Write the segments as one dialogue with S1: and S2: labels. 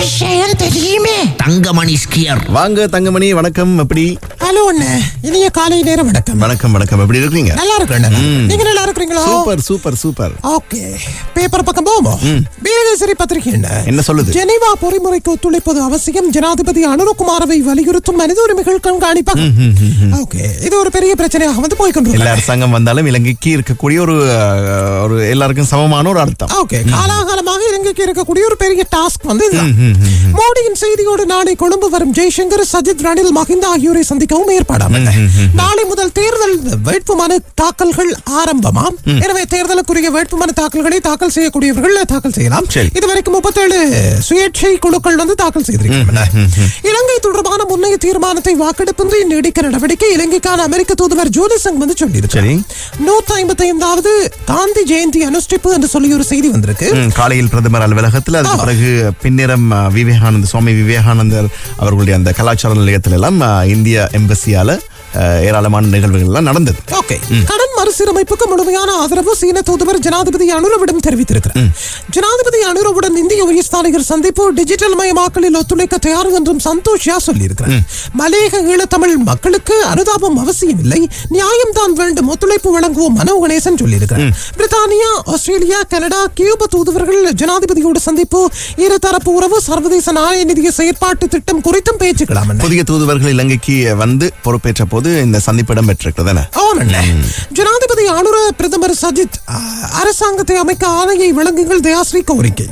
S1: விஷயம் தெரியுமே?
S2: தங்கமணி ஸ்கியர்.
S3: வாங்க தங்கமணி வணக்கம். எப்படி?
S1: ஹலோ அண்ணே இனிய காலை நேரம் வணக்கம்.
S3: வணக்கம் வணக்கம். எப்படி இருக்கீங்க
S1: நல்லா இருக்கேன் நீங்க நல்லா இருக்கிறீங்களா?
S3: Super super super.
S1: Okay. Paper பக்கம் போவோம். வீரகேசரி பத்திரிகை என்ன
S3: என்ன சொல்லுது?
S1: ஜெனீவா பொறிமுறைக்கு ஒத்துழைப்பது அவசியம். ஜனாதிபதி அனுரகுமாரவை வலியுறுத்தும் மனித உரிமைகள் கண்காணிப்பாங்க ஓகே. இது ஒரு பெரிய பிரச்சனையாக வந்து போய்
S3: எல்லா அரசாங்கம் வந்தாலும் இலங்கைக்கு இருக்கக்கூடிய ஒரு ஒரு எல்லாருக்கும் சமமான ஒரு அர்த்தம்.
S1: ஓகே. காலாகாலமாக இலங்கைக்கு இருக்கக்கூடிய ஒரு பெரிய டாஸ்க் வந்து மோடியின் செய்தியோடு நாளை கொழும்பு வரும் ஜெய்சங்கர் சஜித் ரணில் மஹிந்த ஆகியோரை சந்திக்கவும் ஏற்பாடாம் நாளை முதல் தேர்தல் வேட்புமனு தாக்கல்கள் ஆரம்பமாம் எனவே தேர்தலுக்குரிய வேட்புமனு தாக்கல்களை தாக்கல் செய்யக்கூடியவர்கள் தாக்கல் செய்யலாம். இதுவரைக்கும் முப்பத்தேழு சுயேட்சை குழுக்கள் வந்து தாக்கல் செய்திருக்கின்றன. இலங்கை தொடர்பான முன்னைய தீர்மானத்தை வாக்கெடுப்பின்றி நீடிக்க நடவடிக்கை இலங்கைக்கான அமெரிக்க தூதுவர் ஜோதி சங் வந்து சொல்லியிருக்கிறார். நூத்தி ஐம்பத்தி ஐந்தாவது காந்தி ஜெயந்தி அனுஷ்டிப்பு என்று சொல்லி ஒரு செய்தி வந்திருக்கு.
S3: காலையில் பிரதமர் அலுவலகத்தில் அதுக்கு. பிறகு பின்னிரம் விவேகானந்த சுவாமி விவேகானந்தர் அவர்களுடைய அந்த கலாச்சார நிலையத்தில் எல்லாம் இந்திய எம்பசியால ஏராளமான நிகழ்வுகள் எல்லாம் நடந்தது.
S1: ஓகே. கடன் மறுசீரமைப்புக்கு முழுமையான ஆதரவு சீன தூதுவர் ஜனாதிபதி அனுரவிடம் தெரிவித்திருக்கிறார். ஜனாதிபதி அனுரவுடன் இந்திய உயர்ஸ்தானிகர் சந்திப்பு டிஜிட்டல் மயமாக்கலில் ஒத்துழைக்க தயார் என்றும் சந்தோஷியா சொல்லியிருக்கிறார். மலேக ஈழத்தமிழ் மக்களுக்கு அனுதாபம் அவசியம் இல்லை நியாயம் தான் வேண்டும். ஒத்துழைப்பு வழங்குவோம் மனோ கணேசன் சொல்லியிருக்கிறார். பிரித்தானியா ஆஸ்திரேலியா கனடா கியூபா தூதுவர்கள் ஜனாதிபதியோடு சந்திப்பு இருதரப்பு உறவு சர்வதேச நாணய நிதிய செயற்பாட்டு திட்டம் குறித்தும் பேச்சுக்கலாம்
S3: புதிய தூதுவர்கள் இலங்கைக்கு வந்து பொறுப்பேற்ற போது இந்த சந்திப்பு இடம்பெற்றிருக்கிறது.
S1: ஜனாதிபதி அனுர பிரதமர் சஜித் அரசாங்கத்தை அமைக்க ஆணையை வழங்குங்கள் தயாஸ்ரீ கோரிக்கை.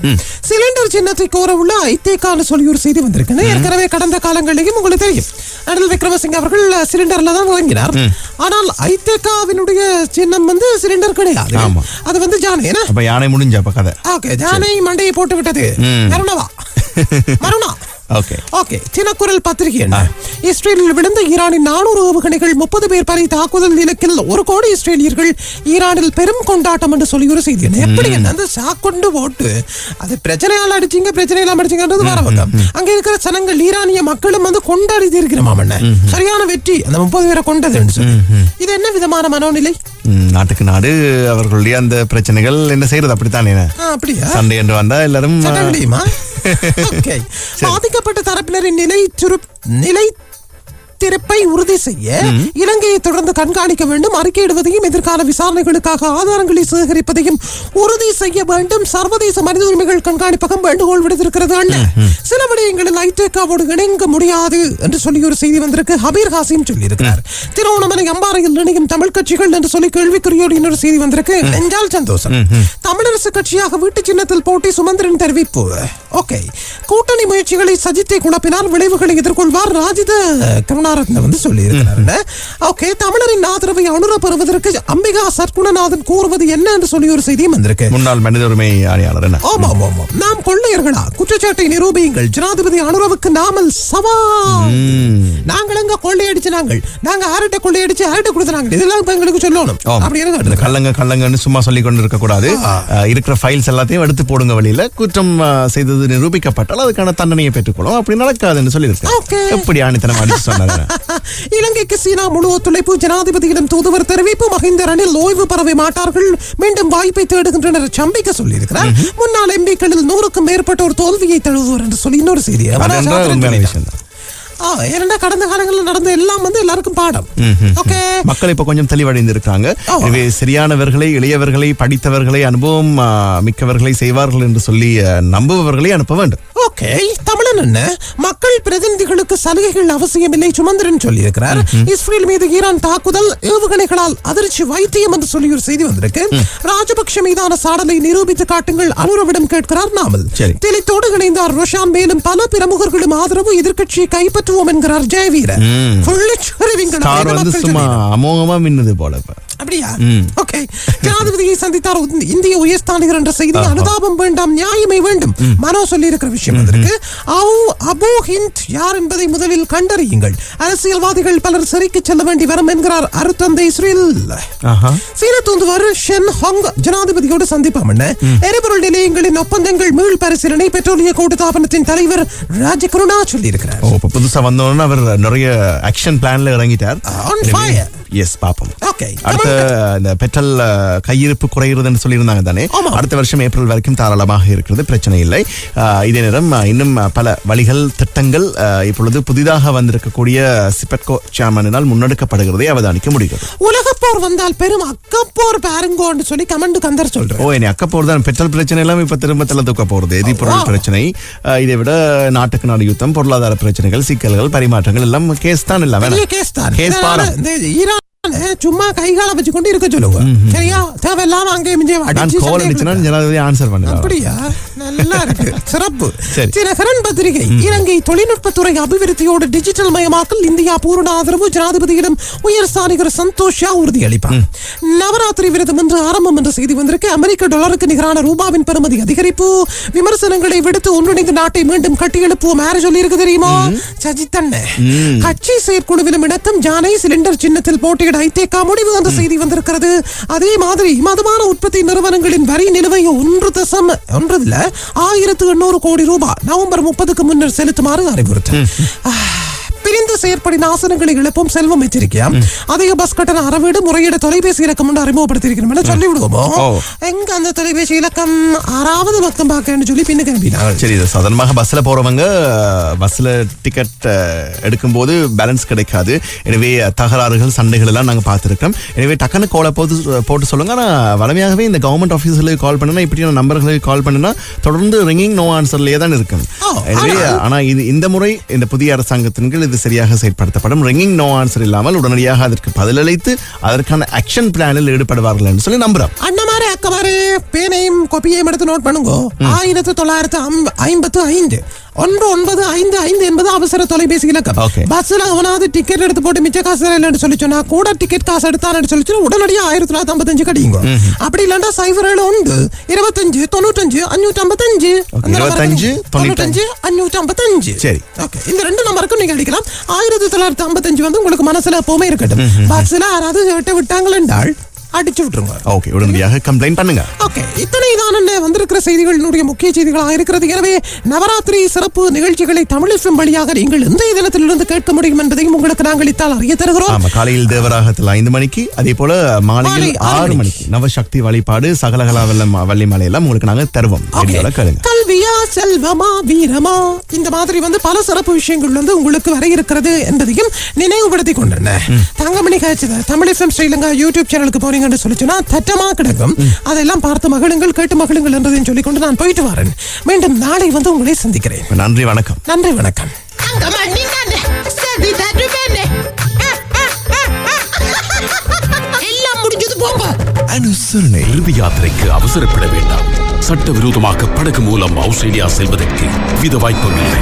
S1: சிலிண்டர் சின்னத்தை கோர உள்ள ஐத்தேகான்னு சொல்லி ஒரு செய்தி வந்திருக்கு. ஏற்கனவே கடந்த காலங்களிலும் உங்களுக்கு தெரியும். அடல் விக்ரமசிங்க அவர்கள் சிலிண்டர்ல தான் வழங்கினார் ஆனால் ஐத்தேகாவினுடைய சின்னம் வந்து சிலிண்டர் கிடையாது. அது வந்து ஜானே
S3: யானை முடிஞ்ச கதை.
S1: ஓகே ஜானை மண்டையை போட்டு விட்டது மருணவா மருணா தினக்குரல் பத்திரிகை என்ன? இஸ்ரேலில் விழுந்த ஈரானின் நானூறு ஏவுகணைகள் முப்பது பேர் பறி தாக்குதல் இலக்கில் ஒரு கோடி இஸ்ரேலியர்கள் ஈரானில் பெரும் கொண்டாட்டம் என்று சொல்லி ஒரு செய்தி என்ன? எப்படி என்ன? அந்த சாக்கொண்டு போட்டு அது பிரச்சனையால அடிச்சீங்க பிரச்சனையால அடிச்சீங்கன்றது வர பக்கம். அங்க இருக்கிற சனங்கள் ஈரானிய மக்களும் வந்து கொண்டாடி இருக்கிறோம் என்ன சரியான வெற்றி அந்த முப்பது பேரை கொண்டது இது என்ன விதமான மனோநிலை?
S3: நாட்டுக்கு நாடு அவர்களுடைய அந்த பிரச்சனைகள் என்ன செய்யறது அப்படித்தானே என்ன?
S1: அப்படியா?
S3: சண்டை என்று வந்தா எல்லாரும்
S1: முடியுமா ஓகே பாதிக்கப்பட்ட தரப்பினரின் நிலை சுரு நிலை திருப்பை உறுதி செய்ய இலங்கையை தொடர்ந்து கண்காணிக்க வேண்டும் அறிக்கையிடுவதையும் எதிர்கால விசாரணைகளுக்காக ஆதாரங்களை சேகரிப்பதையும் உறுதி செய்ய வேண்டும். சர்வதேச மனித உரிமைகள் கண்காணிப்பகம் வேண்டுகோள் விடுத்திருக்கிறது அண்ணன் சில விடயங்களில் ஐதேகாவோடு இணங்க முடியாது என்று சொல்லி ஒரு செய்தி வந்திருக்கு. ஹபீர் ஹாசிம் சொல்லியிருக்கிறார். திருவண்ணாமலை அம்பாறையில் இணையும் தமிழ் கட்சிகள் என்று சொல்லி கேள்விக்குறியோடு இன்னொரு செய்தி வந்திருக்கு. நெஞ்சால் சந்தோஷம். தமிழரசு கட்சியாக வீட்டு சின்னத்தில் போட்டி சுமந்திரன் தெரிவிப்பு. ஓகே. கூட்டணி முயற்சிகளை சஜித்தை குழப்பினால் விளைவுகளை எதிர்கொள்வார் ராஜித. கருணாரத்ன வந்து சொல்லியிருக்கிறார். ஓகே தமிழரின் ஆதரவை அனுர பெறுவதற்கு அம்பிகா சற்குணநாதன் கூறுவது என்ன என்று சொல்லி ஒரு செய்தியும் வந்திருக்கு.
S3: முன்னாள் மனித உரிமை ஆணையாளர்
S1: ஆமாம் ஆமாம் நாம் கொள்ளையர்களா? குற்றச்சாட்டை நிரூபியுங்கள். ஜனாதிபதி அனுரவுக்கு நாமல் சவால். நாங்கள் எங்க கொள்ளையடிச்சு நாங்கள்? நாங்க ஆர்ட்ட கொள்ளையடிச்சு ஆர்ட்ட கொடுத்தாங்க இதெல்லாம் எங்களுக்கு சொல்லணும்.
S3: ஆமா.
S1: அப்படின்னு.
S3: கள்ளங்க கள்ளங்கன்னு சும்மா சொல்லி கொண்டு இருக்க கூடாது இருக்கிற ஃபைல்ஸ் எல்லாத்தையும் எடுத்து போடுங்க வழியில. குற்றம் செய்தது நிரூபிக்கப்பட்டால் அதுக்கான தண்டனையை பெற்றுக்கொள்ளும். அப்படி நடக்காதுன்னு சொல்லியிருக்கேன்
S1: Okay.
S3: எப்படி ஆணித்தனம் அடிச்சு சொன்னாரு?
S1: இலங்கைக்கு சீனா முழு ஒத்துழைப்பு ஜனாதிபதியிடம் தூதுவர் தெரிவிப்பு மஹிந்த ரணில் ஓய்வு பெறவே மாட்டார்கள். மீண்டும் வாய்ப்பை தேடுகின்றனர் சம்பிக்க சொல்லியிருக்கிறார். முன்னாள் எம்பிக்களில் நூறுக்கும் மேற்பட்டோர் தோல்வியை தழுவுவர் என்று சொல்லி இன்னொரு செய்தி. ஏனென்றா கடந்த காலங்களில் நடந்த எல்லாம் வந்து எல்லாருக்கும் பாடம். ஓகே.
S3: மக்கள் இப்ப கொஞ்சம் தெளிவடைந்து இருக்காங்க. எனவே சரியானவர்களை இளையவர்களை படித்தவர்களை அனுபவம் மிக்கவர்களை செய்வார்கள் என்று சொல்லி நம்புபவர்களை அனுப்ப வேண்டும்.
S1: ஓகே. தமிழன் என்ன? மக்கள் பிரதிநிதிகளுக்கு சலுகைகள் அவசியமில்லை சுமந்திரன் சொல்லியிருக்கிறார். இஸ்ரேல் மீது ஈரான் தாக்குதல் ஏவுகணைகளால் அதிர்ச்சி வைத்தியம் என்று சொல்லி ஒரு செய்தி வந்திருக்கு. ராஜபக்ஷ மீதான சாடலை நிரூபித்து காட்டுங்கள் அனுரவிடம் கேட்கிறார் நாமல்.
S3: சரி.
S1: திலித்தோடு இணைந்தார் ரோஷான் மேலும் பல பிரமுகர்களும் ஆதரவு எதிர்க்கட்சியை கைப்பற்ற காட்டுவோம் என்கிறார் ஜெயவீர புள்ளிச்சுருவிங்கள்
S3: ஸ்டார் வந்து சும்மா அமோகமா மின்னுது போல
S1: அப்படியா? ஓகே ஜனாதிபதியை சந்தித்தார். இந்திய உயர்ஸ்தானிகர் என்ற செய்தி அனுதாபம் வேண்டாம் நியாயமே வேண்டும். மனோ சொல்லி இருக்கிற விஷயம் வந்திருக்கு அவு அபு ஹிந்த் யார் என்பதை முதலில் கண்டறியுங்கள். அரசியல்வாதிகள் பலர் சிறைக்கு செல்ல வேண்டி வரும் என்கிறார் அருத்தந்தை இஸ்ரேல் சீன தூதுவர் ஷென் ஹாங் ஜனாதிபதியோடு சந்திப்பாம் என்ன? எரிபொருள் நிலையங்களின் ஒப்பந்தங்கள் மீள் பரிசீலனை பெட்ரோலிய கூட்டுத்தாபனத்தின் தலைவர் ராஜகருணா சொல்லியிருக்கிறார்.
S3: ஓ இப்ப புதுசா வந்தோன்னு அவர் நிறைய ஆக்ஷன் பிளான்ல இறங்கிட்டார்
S1: On.
S3: எஸ் பாப்போம்.
S1: Okay.
S3: அடுத்த இந்த பெட்ரோல் கையிருப்பு குறைகிறதுன்னு சொல்லியிருந்தாங்க தானே. அடுத்த வருஷம் ஏப்ரல் வரைக்கும் தாராளமாக இருக்கிறது பிரச்சனை இல்லை. இதே நேரம் இன்னும் பல வழிகள் திட்டங்கள் இப்பொழுது புதிதாக வந்திருக்கக்கூடிய சிபெட்கோ சேர்மனினால் முன்னெடுக்கப்படுகிறதை அவதானிக்க முடிகிறது.
S1: உலகப் போர் வந்தால் பெரும் அக்கப்போர் பாருங்கோன்னு சொல்லி கமெண்ட் கந்தர் சொல்றேன்
S3: ஓ இனி அக்கப்போர் தான். பெட்ரோல் பிரச்சனை எல்லாம் இப்ப திரும்ப தள்ள தூக்க போறது. எரிபொருள் பிரச்சனை. இதை விட நாட்டுக்கு நாடு யுத்தம் பொருளாதார பிரச்சனைகள் சிக்கல்கள் பரிமாற்றங்கள் எல்லாம் கேஸ் தான் இல்ல
S1: பெரிய கேஸ் தான். சும்மா கைகால வச்சு கொண்டு இருக்க சொல்லுங்க. சரியா? தேவையில்லாம அங்கே மிஞ்சே
S3: நான்
S1: அடிச்சு
S3: கால்
S1: சண்டையை
S3: அடிச்சுனா
S1: போட்டு.
S3: ஜனாதிபதி ஆன்சர் பண்ணுங்க
S1: அப்படியா? நல்லா இருக்கு சிறப்பு.
S3: சரி.
S1: தினகரன் பத்திரிகை இலங்கை தொழில்நுட்பத்துறை அபிவிருத்தியோடு டிஜிட்டல் மயமாக்கல் இந்தியா பூரண ஆதரவு ஜனாதிபதியிடம் உயர் ஸ்தானிகர் சந்தோஷா உறுதியளிப்பார் நவராத்திரி விரதம் என்று ஆரம்பம் என்ற செய்தி வந்திருக்கு. அமெரிக்க டாலருக்கு நிகரான ரூபாவின் பெறுமதி அதிகரிப்பு. விமர்சனங்களை விடுத்து ஒன்றிணைந்த நாட்டை மீண்டும் கட்டியெழுப்புவோம். யாரு சொல்லி இருக்கு தெரியுமா சஜித் கட்சி செயற்குழுவிலும் இணக்கம் ஜானை சிலிண்டர் சின்னத்தில் போட்டியிட ஐதேகா முடிவு என்ற செய்தி வந்திருக்கிறது. அதே மாதிரி மதுபான உற்பத்தி நிறுவனங்களின் வரி நிலுவை ஒன்று தசம் ஒன்று இல்ல ஆயிரத்து எண்ணூறு கோடி ரூபாய் நவம்பர் முப்பதுக்கு முன்னர் செலுத்துமாறு அறிவுறுத்தல். பிரிந்து செயற்படின ஆசனங்களை இழப்பும் செல்வம் எச்சரிக்கையா அதிக பஸ் கட்டண அறவீடு முறையீடு தொலைபேசி இலக்கம் ஒன்று அறிமுகப்படுத்தியிருக்கிறோம் என சொல்லி விடுவோமோ. எங்க அந்த தொலைபேசி இலக்கம்? ஆறாவது பக்கம் பார்க்கன்னு சொல்லி பின்னு கிளம்பினாங்க
S3: சரி இது சாதாரணமாக பஸ்ல போறவங்க பஸ்ல டிக்கெட் எடுக்கும்போது பேலன்ஸ் கிடைக்காது. எனவே தகராறுகள் சண்டைகள் எல்லாம் நாங்க பார்த்திருக்கோம் எனவே டக்குன்னு கோலை போட்டு போட்டு சொல்லுங்க. ஆனா வளமையாகவே இந்த கவர்மெண்ட் ஆஃபீஸில் கால் பண்ணுனா இப்படியான நம்பர்களுக்கு கால் பண்ணுனா தொடர்ந்து ரிங்கிங் நோ ஆன்சர்லயே தான் இருக்கும். எனவே ஆனா இது இந்த முறை இந்த புதிய அரசாங்கத்தின் கீழ் இது சரியாக செயற்படுத்தப்படும். ரிங்கிங் நோ ஆன்சர் இல்லாமல் உடனடியாக அதற்கு பதிலளித்து அதற்கான ஆக்ஷன் பிளானில் ஈடுபடுவார்கள் என்று சொல்லி நம்புறோம்.
S1: அண்ணமாரே அக்கமாரே பேனையும் கொப்பியையும் எடுத்து நோட் பண்ணுங்க. ஆயிரத்தி தொள்ளாயிரத்தி ஐம்ப- ஐம்பத்து ஐந்து. ஒன்று ஒன்பது ஐந்து ஐந்து என்பது அவசர தொலைபேசி இலக்கம். பஸ்ல அவனாவது டிக்கெட் எடுத்து போட்டு மிச்ச காசு இல்லைன்னு சொல்லி சொன்னா கூட டிக்கெட் காசு எடுத்தான்னு சொல்லி சொன்னா உடனடியா ஆயிரத்தி தொள்ளாயிரத்தி ஐம்பத்தஞ்சு கடிங்க அப்படி இல்லைன்னா சைபர் ஏழு உண்டு. இருபத்தஞ்சு தொண்ணூத்தஞ்சு அஞ்சூற்றி ஐம்பத்தஞ்சு
S3: இருபத்தஞ்சு,
S1: தொண்ணூத்தஞ்சு. அஞ்சூற்றி ஐம்பத்தஞ்சு
S3: சரி.
S1: ஓகே இந்த ரெண்டு நம்பருக்கும் நீங்க அடிக்கலாம். ஆயிரத்தி தொள்ளாயிரத்தி ஐம்பத்தஞ்சு வந்து உங்களுக்கு மனசுல எப்பவுமே இருக்கட்டும். பஸ்ல யாராவது விட்டு விட்டாங்களென்றால் அடிச்சு விட்டுருங்க.
S3: ஓகே உடனடியாக கம்ப்ளைண்ட் பண்ணுங்க.
S1: ஓகே இத்தனை தான் வந்திருக்கிற செய்திகளினுடைய முக்கிய செய்திகளாக இருக்கிறது. எனவே நவராத்திரி சிறப்பு நிகழ்ச்சிகளை தமிழ் எஃப்எம் வழியாக நீங்கள் எந்த தினத்திலிருந்து கேட்க முடியும் என்பதையும் உங்களுக்கு நாங்கள் இத்தால் அறிய தருகிறோம்.
S3: காலையில் தேவராகத்தில் ஐந்து மணிக்கு அதே போல
S1: மாலை
S3: மாலையில்
S1: ஆறு மணிக்கு.
S3: நவசக்தி வழிபாடு சகலகலா வெள்ளம் வள்ளிமலை எல்லாம் உங்களுக்கு நாங்க தருவோம்.
S1: கல்வியா செல்வமா வீரமா? இந்த மாதிரி வந்து பல சிறப்பு விஷயங்கள் வந்து உங்களுக்கு வர இருக்கிறது என்பதையும் நினைவுபடுத்திக் கொண்டன தங்கமணி காய்ச்சது தமிழ் எஃப்எம் ஸ்ரீலங்கா யூடியூப் சேனலுக்கு போறீங்கன்னு சொல்லி சொன்னா தட்டமா கிடக்கும் அதெல்லாம் பார்த்து மகிழுங்கள் கேட்டு மகிழுங்கள் என்றதையும் சொல்லிக்கொண்டு நான் போயிட்டு வரேன். மீண்டும் நாளை வந்து உங்களை சந்திக்கிறேன்.
S3: நன்றி வணக்கம்.
S1: நன்றி வணக்கம்.
S3: அனுசரணை.
S4: இறுதி யாத்திரைக்கு அவசரப்பட வேண்டாம். சட்டவிரோதமாக படகு மூலம் ஆஸ்திரேலியா செல்வதற்கு வித வாய்ப்பும் இல்லை.